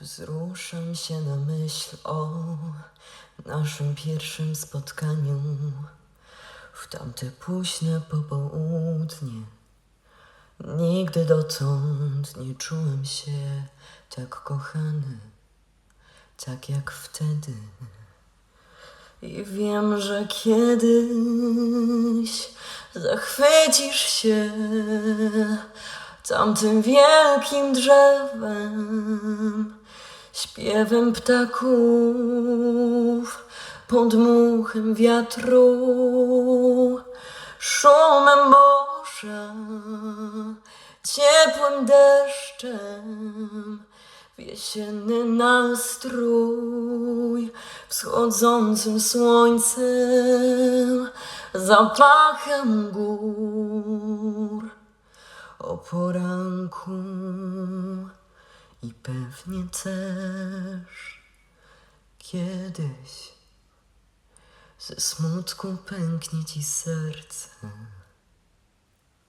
Wzruszam się na myśl o naszym pierwszym spotkaniu w tamte późne popołudnie. Nigdy dotąd nie czułem się tak kochany, tak jak wtedy. I wiem, że kiedyś zachwycisz się tamtym wielkim drzewem, śpiewem ptaków, podmuchem wiatru, szumem morza, ciepłym deszczem, w jesienny nastrój, wschodzącym słońcem, zapachem gór, o poranku pewnie też kiedyś ze smutku pęknie ci serce.